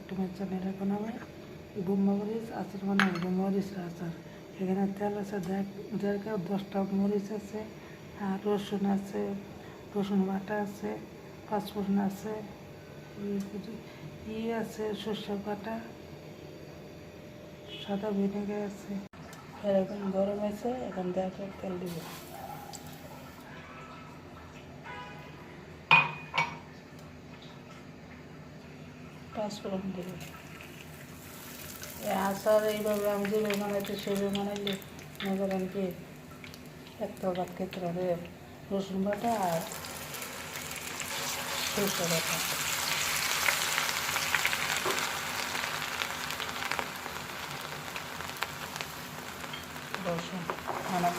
Back to my channel এখন আমি গুম্মা মরিচ, আচার বানাবো গুম্মা মরিচের আচার। এখানে তেল আছে, দেড় দশটা মরিচ আছে, আর রসুন আছে, রসুন বাটা আছে, পাঁচফোড়ন আছে ই- আছে, সর্ষে বাটা, সাদা ভিনেগার আছে। এখন গরম আছে এখন দেড় তেল দিব। পাঁচফোড়ন দিব আচার এইভাবে আমি যেভাবে বানাইতে সেভাবে বানাইলে মনে করেন কি একটা ভাত খেতে পারে রসুন বাটা আর সরষে বাটা। রসুন আনা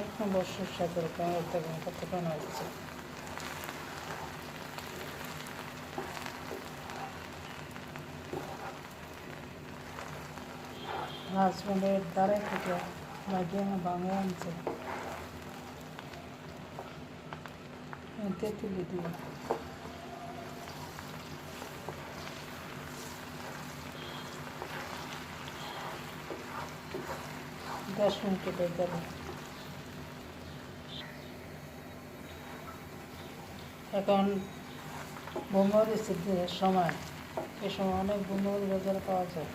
একদম বর্ষার সাথে দেখুন কত বানা হচ্ছে হাজব্যান্ডের দ্বারাই থেকে লাগিয়ে আমার বাংলা আনছে। তেঁতুলি দিয়ে। দশ মিনিট এখন বোমরিচের সময়, এ সময় অনেক বোমরি বাজারে পাওয়া যায়।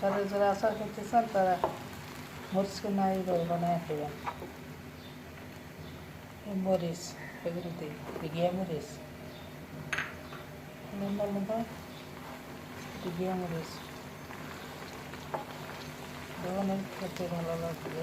তাদের যারা আচার করতে চান, তারা মরিচকে না এইভাবে বানায় এই মরিচ এগুলো দিই মরিচ। গিয়া মরিচ ভালো লাগবে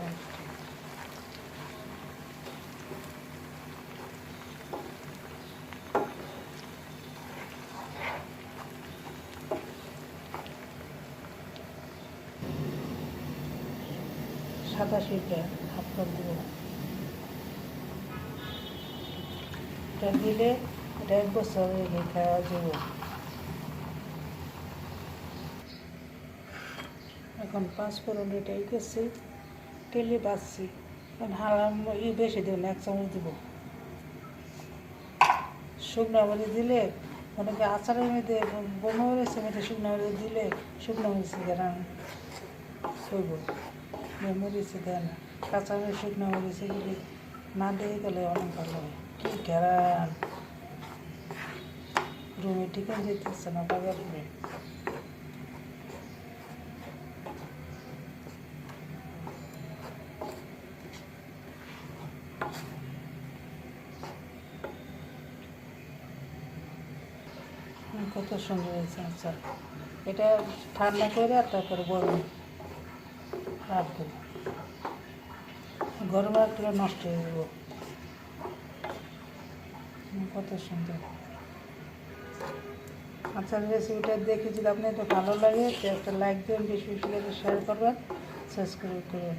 সাতাশিটা কাপ দিব এটা দিলে এটা এক বছর খাওয়া যাব এখন পাঁচ ফোড়ন এটা ই করছি তেলে বাছছি এখন হালাম ই বেশি দেব না, এক চামচ দিব। শুকনো মরিচ দিলে অনেকে আচারের মধ্যে বোমা মরিচের মধ্যে শুকনো মরিচ দিলে শুকনো মরিচ গেরান হইব মরিচে দেয় না। কাঁচা মরিচ শুকনো মরিচ এগুলি না দিয়ে গেলে অনেক ভালো হয়। কি ঘেরান রুমে টিকেন যেতেছে না, বাজার রুমে কত সুন্দর হয়েছে আচ্ছা। এটা ঠান্ডা করে আর তারপরে গরম। গরম নষ্ট হয়ে যাব। কত সুন্দর। আচ্ছা রেসিপিটা দেখে যদি আপনার একটু ভালো লাগে একটা লাইক দেবেন, বেশি বেশি শেয়ার করবেন সাবস্ক্রাইব করবেন।